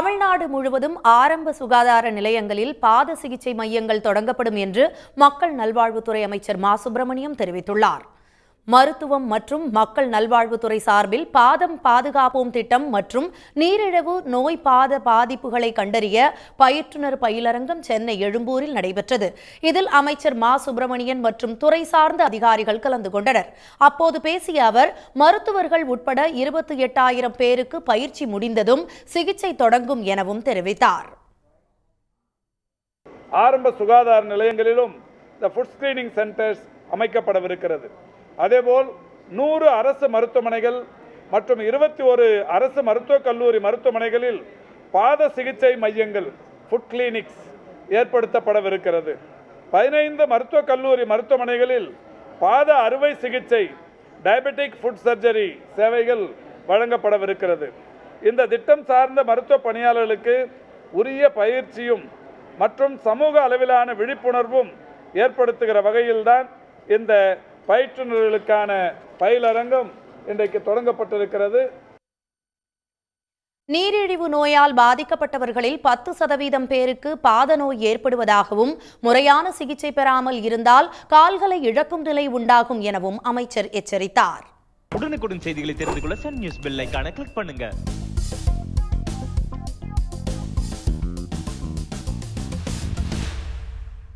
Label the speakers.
Speaker 1: தமிழ்நாடு முழுவதும் ஆரம்ப சுகாதார நிலையங்களில் பாத சிகிச்சை மையங்கள் தொடங்கப்படும் என்று மக்கள் நல்வாழ்வுத்துறை அமைச்சர் மா சுப்பிரமணியம் தெரிவித்துள்ளார். மருத்துவம் மற்றும் மக்கள் நல்வாழ்வுத்துறை சார்பில் பாதம் பாதுகாப்போம் திட்டம் மற்றும் நீரிழிவு நோய் பாத பாதிப்புகளை கண்டறிய பயிற்றுனர் பயிலரங்கம் சென்னை எழும்பூரில் நடைபெற்றது. இதில் அமைச்சர் மா. சுப்பிரமணியன் மற்றும் துறை சார்ந்த அதிகாரிகள் கலந்து கொண்டனர். அப்போது பேசிய அவர் மருத்துவர்கள் உட்பட இருபத்தி எட்டாயிரம் பேருக்கு பயிற்சி முடிந்ததும் சிகிச்சை தொடங்கும் எனவும் தெரிவித்தார்.
Speaker 2: ஆரம்ப சுகாதார நிலையங்களிலும் இந்த ஃபுட் ஸ்கிரீனிங் சென்டர்ஸ் அமைக்கப்படவிருக்கிறது. அதேபோல் நூறு அரசு மருத்துவமனைகள் மற்றும் இருபத்தி ஒரு அரசு மருத்துவக் கல்லூரி மருத்துவமனைகளில் பாத சிகிச்சை மையங்கள் ஃபுட் கிளினிக்ஸ் ஏற்படுத்தப்படவிருக்கிறது. பதினைந்து மருத்துவக் கல்லூரி மருத்துவமனைகளில் பாத அறுவை சிகிச்சை டயபெட்டிக் ஃபுட் சர்ஜரி சேவைகள் வழங்கப்படவிருக்கிறது. இந்த திட்டம் சார்ந்த மருத்துவ பணியாளர்களுக்கு உரிய பயிற்சியும் மற்றும் சமூக அளவிலான விழிப்புணர்வும் ஏற்படுத்துகிற வகையில்தான் இந்த பயிற்றுநர்களுக்கான பயிலரங்கம் இன்றைக்கு தொடங்கப்பட்டிருக்கிறது.
Speaker 1: நீரிழிவு நோயால் பாதிக்கப்பட்டவர்களில் பத்து சதவீதம் பேருக்கு பாத நோய் ஏற்படுவதாகவும் முறையான சிகிச்சை பெறாமல் இருந்தால் கால்களை இழக்கும் நிலை உண்டாகும் எனவும் அமைச்சர் எச்சரித்தார்.
Speaker 3: உடனுக்குடன் செய்திகளை தெரிந்து கொள்ள சன் நியூஸ் பெல் ஐகானை கிளிக் பண்ணுங்க.